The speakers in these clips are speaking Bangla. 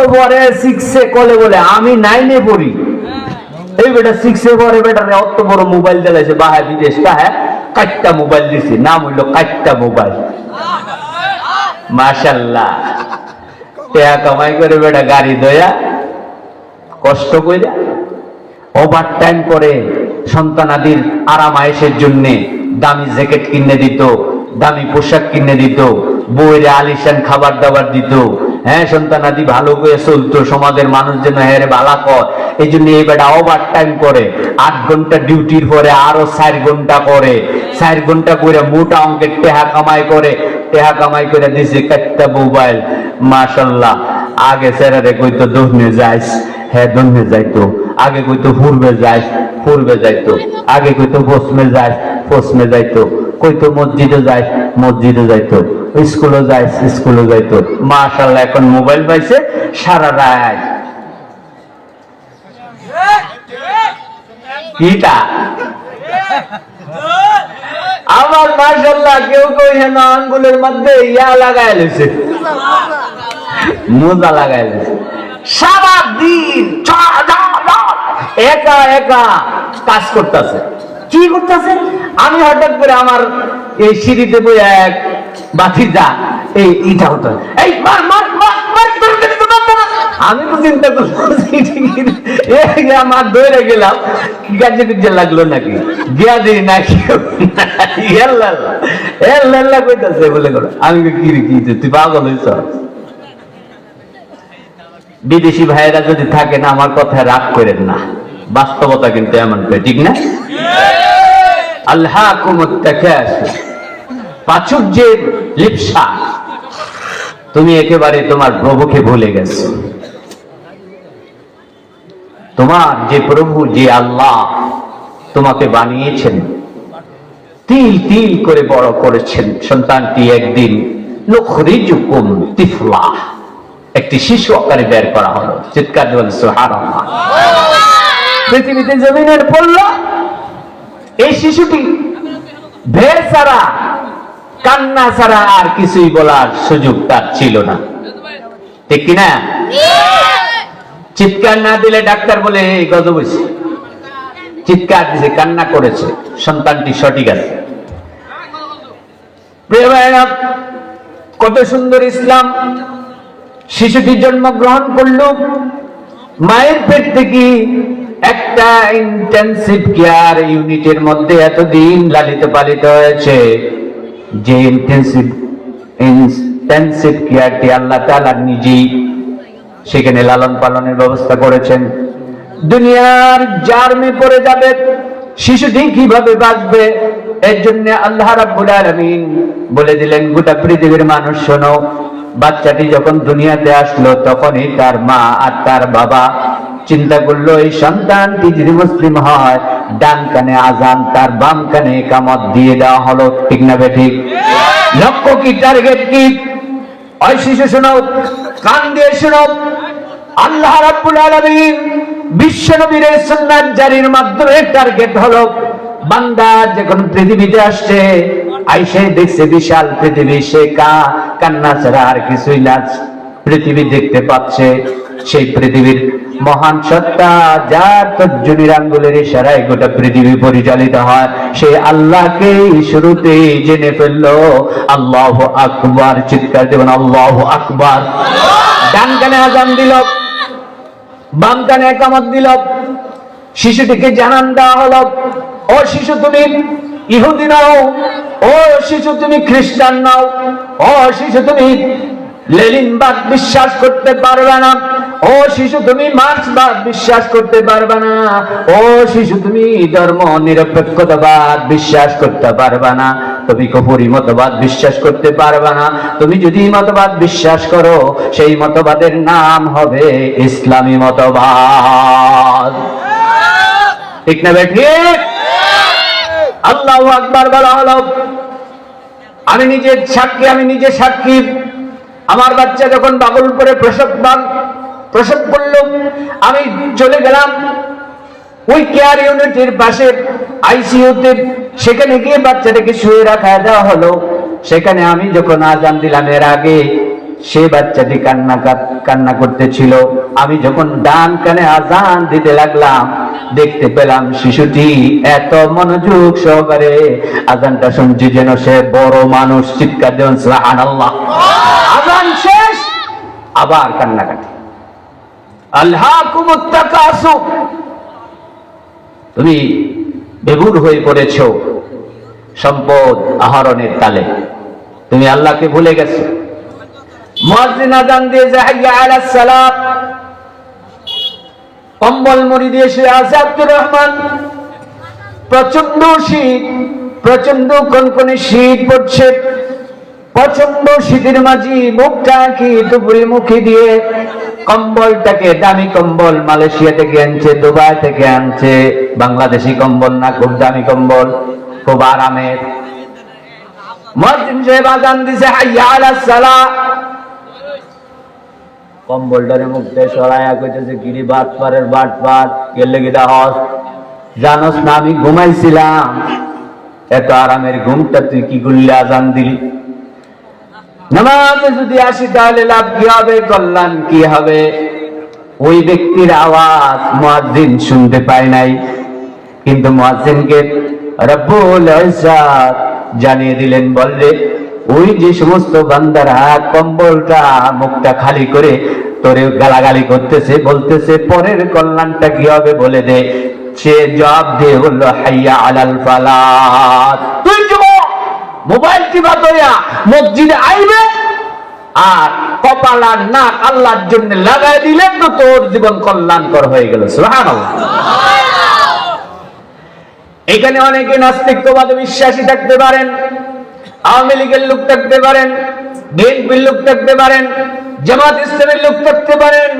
কত পরে সিক্সে কলে বলে আমি নাইনে পড়ি। এই বেটা সিক্সে পরে বেটা অত বড় মোবাইল দিলাইছে বিদেশ হ্যাঁ কাটটা মোবাইল দিছি নাম হইল কাটটা মোবাইল মাশাল্লাহ। কামাই করে বেটা গাড়ি দয়া কষ্ট কইরা ওভার টাইম করে সন্তানাদির আরাম আয়েসের জন্য দামি জ্যাকেট কিনে দিত দামি পোশাক কিনে দিত বইরে আলিশান খাবার দাবার দিত হ্যাঁ সন্তান আদি ভালো করে চলতো, সমাজের মানুষ যেন হ্যাঁ বালা কর এই জন্য এই বেটা ওভার টাইম করে, আট ঘণ্টা ডিউটির পরে আরও চার ঘণ্টা করে। চার ঘণ্টা করে মোটা অঙ্কের টেহা কামাই করে, টেহা কামাই করে দিছে একটা মোবাইল মাশাল্লাহ। আগে স্যারারে কইতো দোহনে যাইস। হ্যাঁ দোহনে যাইতো। আগে কইতো পূর্বে যাইস। পূর্বে যাইতো। আগে কইতো পশ্চিমে যাইস। পশ্চিমে যাইতো। কইতো, মসজিদে যাইস। মসজিদে যাইতো। স্কুলে যাইস স্কুলে যাইতো মাশাল্লাহ এখন মোবাইল পাইছে সারা রাত কিটা? মাশাল্লাহ কেউ কেউ হেন আঙ্গুলের মধ্যে ইয়া লাগাই লইছে। মোজা লাগাই লইছে। সারা দিন একা একা কাজ করতেছে। কি করতেছে? আমি হঠাৎ করে আমার এই সিঁড়িতে বই এক বাতিজা এই ইটা হতো। এই মার মার। আমি তো চিন্তা করছি আমার দৌড়ে গেলাম কি কাজে কুজে লাগল নাকি? দিই নাকি কইতাছে বলে আমি কি কি তুই পাগল বিদেশি ভাইয়েরা যদি থাকে না আমার কথায় রাগ করেন না। বাস্তবতা কিন্তু এমন ঠিক না? আল্লাহ প্রাচুর্যের লিপসা। তুমি একেবারে তোমার প্রভুকে ভুলে গেছো। তোমার যে প্রভু, যে আল্লাহ তোমাকে বানিয়েছেন, তিল তিল করে বড় করেছেন। সন্তানটি একদিন তিফলা। একটি শিশু আকারে বের করা হলো। চিৎকার পৃথিবীতে জমিনের পড়ল এই শিশুটি ভের ছাড়া কান্না ছাড়া আর কিছুই বলার সুযোগ তার ছিল না। ঠিক কিনা? চিৎকার না দিলে ডাক্তার বলে, এই গজব হয়েছে চিৎকার দিছে, কান্না করেছে। সন্তানটি সঠিক আছে। কত সুন্দর ইসলাম। শিশুটি জন্মগ্রহণ করল। মায়ের পেট থেকে একটা ইন্টেন্সিভ কেয়ার ইউনিটের মধ্যে এতদিন লালিত পালিত হয়েছে। যে ইন্টেন্সিভ ইন্টেন্সিভ কেয়ারটি আল্লাহ তাআলা নিজেই সেখানে লালন পালনের ব্যবস্থা করেছেন। দুনিয়ার জার্মে পড়ে যাবে শিশুটি কীভাবে বাঁচবে, এর জন্য আল্লাহ রাব্বুল আলামিন বলে দিলেন, গোটা পৃথিবীর মানুষ শোনো, বাচ্চাটি যখন দুনিয়াতে আসলো তখনই তার মা আর তার বাবা চিন্তা করল, এই সন্তানটি যদি মুসলিম হয়, ডান কানে আজান, তার বাম কানে কামত দিয়ে দেওয়া হলো। ঠিক না ঠিক? লক্ষ্য কি টার্গেট কি? ওই শিশু কান দিয়ে আল্লাহ রাব্বুল আলামিন বিশ্ব নবীর সুন্নাত জারির মাধ্যমে টার্গেট হলো। বান্দা যখন পৃথিবীতে আসছে, আইসে দেখছে বিশাল পৃথিবী, সে কা, কান্না ছাড়া আর কিছুই না। পৃথিবী দেখতে পাচ্ছে, সেই পৃথিবীর মহান সত্তা, যার তর্জনীর আঙ্গুলের ইশারায় গোটা পৃথিবী পরিচালিত হয়, সে আল্লাহকে শুরুতে জেনে ফেলল, আল্লাহ আকবার। চিৎকার দেবেন, আল্লাহ আকবার। ডান কানে আজান দিল, বাম কানে একামত দিল, শিশুটিকে জানান দেওয়া হলো, ও শিশু তুমি ইহুদি নাও, ও শিশু তুমি খ্রিস্টান নাও, ও শিশু তুমি লেলিনবাদ বিশ্বাস করতে পারবে না। ও শিশু, তুমি মার্ক্সবাদ বিশ্বাস করতে পারবে না। ও শিশু, তুমি ধর্ম নিরপেক্ষতাবাদ বিশ্বাস করতে পারবে না। তুমি কপুরি মতবাদ বিশ্বাস করতে পারবে না। তুমি যদি মতবাদ বিশ্বাস করো, সেই মতবাদের নাম হবে ইসলামী মতবাদ। ঠিক না ঠিক আল্লাহ আকবার বলা হলো। আমি নিজের সাক্ষী, আমি নিজে সাক্ষী। আমার বাচ্চা যখন বাবুল করে প্রসব প্রসব করল। আমি চলে গেলাম। ওই কেয়ার ইউনিটের পাশে আইসিইউতে সেখানে গিয়ে বাচ্চাটাকে শুয়ে রাখা দেওয়া হলো। সেখানে আমি যখন আজান দিলাম এর আগে, সে বাচ্চাটি কান্না কান্না করতেছিল। আমি যখন ডান কানে আজান দিতে লাগলাম, দেখতে পেলাম শিশুটি এত মনোযোগ সহকারে আজানটা শুনছি যেন সে বড় মানুষ। চিৎকার দেন আজান শেষ। আবার কান্নাকাটি। তুমি বেগুর হয়ে পড়েছ সম্পদ আহরণের তালে। তুমি আল্লাহকে ভুলে গেছো। কম্বল মুড়ি দিয়ে আছে রহমান। প্রচণ্ড শীত প্রচণ্ড কনকনে শীত পড়ছে। প্রচণ্ড শীতের মাঝি, মুখটা কি দুপুরি মুখে দিয়ে? কম্বলটাকে দামি কম্বল মালয়েশিয়া থেকে আনছে, দুবাই থেকে আনছে। বাংলাদেশি কম্বল না, খুব দামি কম্বল, খুব আরামের। জানোস না, আমি ঘুমাইছিলাম। এত আরামের ঘুমটা তুই কি করলি, আজান দিলি? নামাজে যদি আসি তাহলে লাভ কি হবে? কল্যাণ কি হবে? ওই ব্যক্তির আওয়াজ মুয়াজ্জিন শুনতে পায় নাই। কিন্তু মুয়াজ্জিনকে রব্বুল ইজ্জাত জানিয়ে দিলেন বললে ওই যে সমস্ত বান্দারা কম্বলটা মুখটা খালি করে তোরে গালাগালি করতেছে, বলতেছে, পরের কল্যাণটা কি হবে বলে দে। সে জবাব দিয়ে বলল, হাইয়া আলাল ফালাত তুই মোবাইল টিপা তোয়া মসজিদে আইবে আর কপাল আর নাক আল্লাহর জন্য লাগাই দিলে তো তোর জীবন কল্যাণকর হয়ে গেল। এখানে অনেকে নাস্তিকবাদে বিশ্বাসী থাকতে পারেন, আওয়ামী লীগের লোক থাকতে পারেন, বিএনপির লোক থাকতে পারেন, জামাত ইসলামের লোক থাকতে পারেন,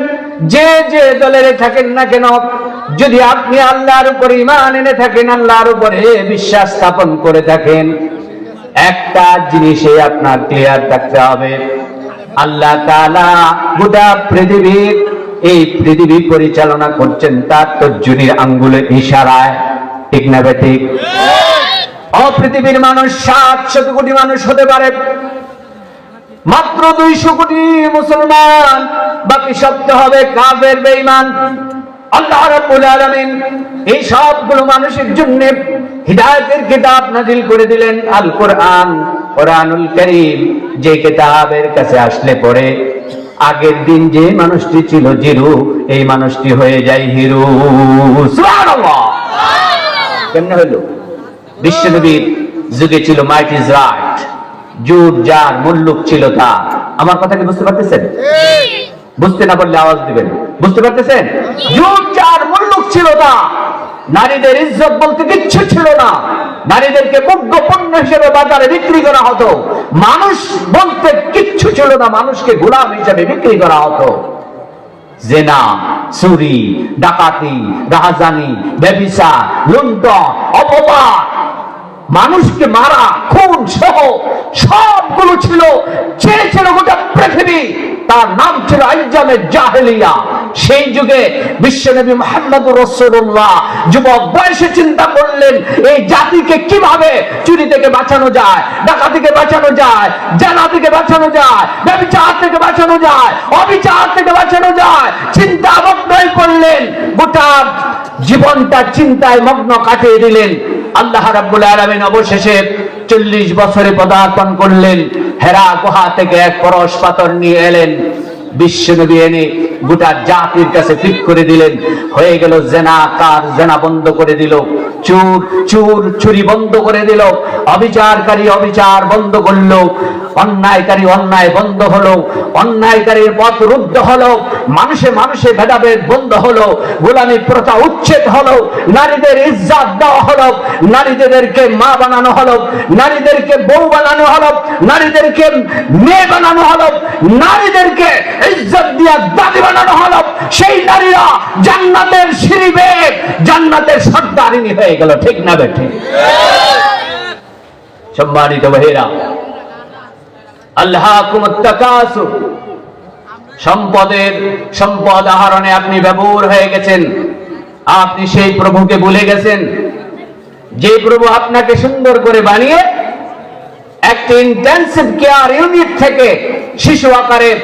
যে যে দলের থাকেন না কেন, যদি আপনি আল্লাহর উপরে ইমান এনে থাকেন, আল্লাহর উপরে বিশ্বাস স্থাপন করে থাকেন একটা জিনিসে আপনার ক্লিয়ার থাকতে হবে। আল্লাহ তাআলা গোটা পৃথিবীর এই পৃথিবী পরিচালনা করছেন তার তর্জনীর আঙ্গুলের ইশারায়। ঠিক না ঠিক? অপৃথিবীর মানুষ সাত শত কোটি মানুষ হতে পারে। মাত্র দুইশো কোটি মুসলমান। বাকি সপ্তাহ হবে কাফের বেঈমান। আল্লাহ রাব্বুল আলামিন এই সবগুলো মানুষের জন্য হিদায়াতের কিতাব নাজিল করে দিলেন আল কোরআন কোরআনুল করিম, যে কিতাবের কাছে আসলে পরে আগের দিন যে মানুষটি ছিল জিরু, এই মানুষটি হয়ে যায় হিরু। সুবহানাল্লাহ! কেমনে হইল? বিশ্বনবীর যুগে ছিল মাইট ইজ রাইট জুট যার মুল্লুক ছিল তা আমার কথা কি বুঝতে পারতেছেন? বুঝতে না পারলে আওয়াজ দিবেন। বুঝতে পারতেছেন? জুট যার মুল্লুক ছিল তা নারীদের ইজ্জত বলতে কিচ্ছু ছিল না। নারীদেরকে মুগ্ধ পণ্য হিসেবে বাজারে বিক্রি করা হতো। মানুষ বলতে কিচ্ছু ছিল না, মানুষকে গোলাম হিসেবে বিক্রি করা হতো। জেনা, চুরি, ডাকাতি রাহাজানি ব্যবিসা লুণ্ঠন অপবাদ, মানুষকে মারা, খুন সহ সবগুলো ছিল চেয়েছিল গোটা পৃথিবী তার নাম ছিল আইজামে জাহেলিয়া। সেই যুগে বিশ্বনবী মোহাম্মদ রসুল্লাহ যুবক বয়সে চিন্তা করলেন, এই জাতিকে কীভাবে চুরি থেকে বাঁচানো যায় ডাকা থেকে বাঁচানো যায় জানা থেকে বাঁচানো যায় ব্যবচার থেকে বাঁচানো যায় অবিচার থেকে বাঁচানো যায়। চিন্তা মগ্ন করলেন, গোটা জীবনটা চিন্তায় মগ্ন কাটিয়ে দিলেন। আল্লাহ রাব্বুল আলামিন অবশেষে চল্লিশ বছরে পদার্পণ করলেন। হেরা গুহা থেকে এক পরশ পাথর নিয়ে এলেন। বিশ্বনবী এনে গোটা জাতির কাছে ফিট করে দিলেন। হয়ে গেল জেনা, কার জেনা বন্ধ করে দিল। চুর চুর চুরি বন্ধ করে দিল। অবিচারকারী অবিচার বন্ধ করল। অন্যায়কারী অন্যায় বন্ধ হলো। অন্যায়কারীর পথ রুদ্ধ হলো। মানুষে মানুষে ভেদাভেদ বন্ধ হলো। গোলামী প্রথা উচ্ছেদ হলো। নারীদের ইজ্জাত দেওয়া হলো। নারীদেরকে মা বানানো হলো। নারীদেরকে বউ বানানো হলো। নারীদেরকে মেয়ে বানানো হলো। নারীদেরকে ইজ্জত দিয়া দাদি বানানো হলো। সেই নারীরা জান্নাতের সিঁড়ি বেয়ে জান্নাতের সর্দারিনী হয়ে গেল ঠিক না বেঠে সম্মানিত বহিরা আল্লাহ সম্পদের, সম্পদ আহরণে আপনি ব্যবহার হয়ে গেছেন। আপনি সেই প্রভুকে ভুলে গেছেন। যে প্রভু আপনাকে সুন্দর করে বানিয়ে একটি ইন্টেন্সিভ কেয়ার ইউনিট থেকে শিশু আকারে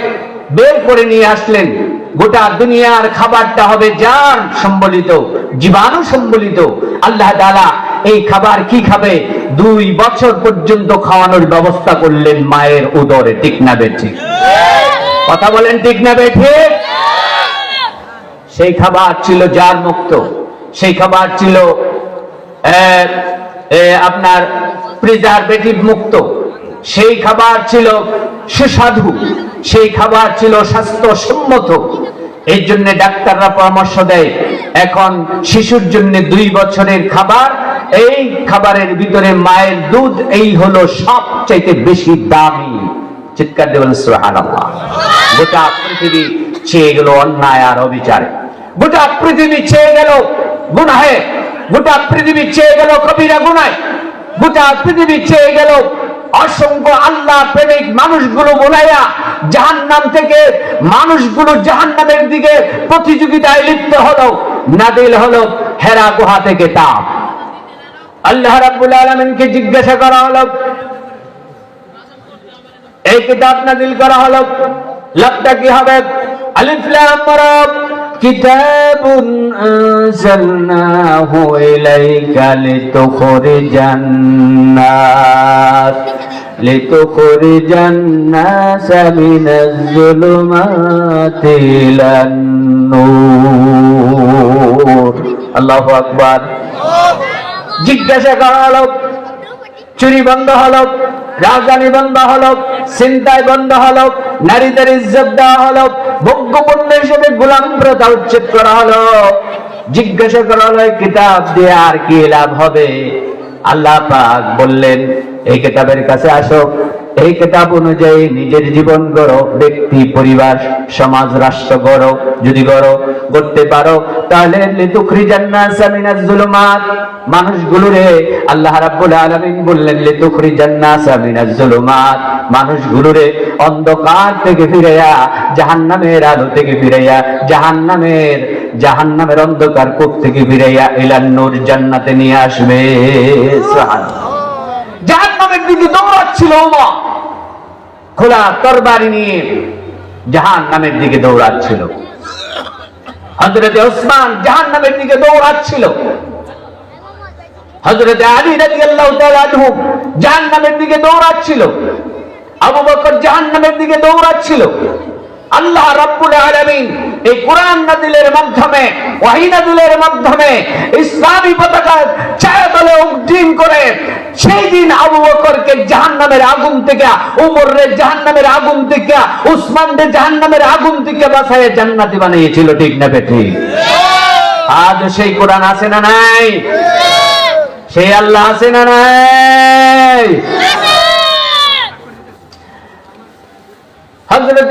বের করে নিয়ে আসলেন। গোটা দুনিয়ার খাবারটা হবে জান সম্বলিত, জীবাণু সম্বলিত। আল্লাহ তাআলা এই খাবার কি খাবে? দুই বছর পর্যন্ত খাওয়ানোর ব্যবস্থা করলেন মায়ের উদরে, ঠিক না বেঠিক কথা বলেন ঠিক না বেঠিক সেই খাবার ছিল জার মুক্ত সেই খাবার ছিল আপনার প্রিজারভেটিভ মুক্ত। সেই খাবার ছিল সুস্বাদু, সেই খাবার ছিল স্বাস্থ্যসম্মত। এই জন্য ডাক্তাররা পরামর্শ দেয়, এখন শিশুর জন্য দুই বছরের খাবার, এই খাবারের ভিতরে মায়ের দুধ, এই হলো সবচাইতে বেশি দামি। চিৎকার দেবেন গোটা পৃথিবী চেয়ে গেল অন্যায় আর অবিচারে। গোটা পৃথিবী চেয়ে গেল গুনাহে। গোটা পৃথিবী চেয়ে গেল কবিরা গুনায়। গোটা পৃথিবী চেয়ে গেল অসংখ্য আল্লাহ প্রেমিক মানুষগুলো বোলাইয়া জাহান্নাম থেকে মানুষগুলো জাহান্নামের দিকে প্রতিযোগিতায় লিপ্ত হলো নাদিল হলো হেরা গুহা থেকে তাপ আল্লাহ রাব্বুল আলামিনকে জিজ্ঞাসা করা হলো, এই কিতাব নাজিল করা হলো, লাভটা কি হবে? আলিফ কিতাবুন আনজালনাহু ইলাইকা লিতুখরিজান নাস লিতুখরিজান নাস মিনাজ যুলুমাতি ইলান নূর আল্লাহু আকবার। জিজ্ঞাসা করা হলো চুরি বন্ধ হলো। রাজধানী বন্ধ হলো চিন্তায় বন্ধ হলো, নারীদের ইজ্জত দেওয়া হলো ভোগ্যপণ্য হিসেবে গোলাম প্রথা উচ্ছেদ করা হলো। জিজ্ঞাসা করা হলো কিতাব দিয়ে আর কি লাভ হবে? আল্লাহ পাক বললেন, এই কিতাবের কাছে আসো এই কিতাব অনুযায়ী নিজের জীবন গড়ো, ব্যক্তি, পরিবার, সমাজ, রাষ্ট্র গড়ো। যদি গড়ো করতে পারো, তাহলে মানুষগুলোরে আল্লাহ রাব্বুল বললেন জুলুমাত। মানুষগুলোরে অন্ধকার থেকে ফিরাইয়া, জাহান্নামের আলো থেকে ফিরাইয়া, জাহান্নামের জাহান্নামের অন্ধকার কূপ থেকে ফিরাইয়া ইলান জান্নাতে নিয়ে আসবে। জাহান্নামের দিকে দৌড়াচ্ছিল খোলা তরবারি নিয়ে জাহান্নামের দিকে দৌড়াচ্ছিল। হজরতে ওসমান জাহান্নামের দিকে দৌড়াচ্ছিল। হজরতে আলী রাজি আল্লাহ জাহান নামের দিকে দৌড়াচ্ছিল। আবু বকর জাহান্নামের দিকে দৌড়াচ্ছিল। আল্লাহ রাব্বুল আলামিন এই কোরআন নাযিলের মাধ্যমে ওহী নাযিলের মাধ্যমে ইসলামী পতাকা ছায়া তলে উড্ডীন করে সেই দিন আবু বকরকে জাহান্নামের আগুন থেকে উমর রে জাহান্নামের আগুন থেকে উসমান রে জাহান্নামের আগুন থেকে বাঁচায় জান্নাতি বানিয়েছিল ঠিক না ঠিক? আজ সেই কোরআন আছে না নাই? সেই আল্লাহ আছে না নাই? হযরত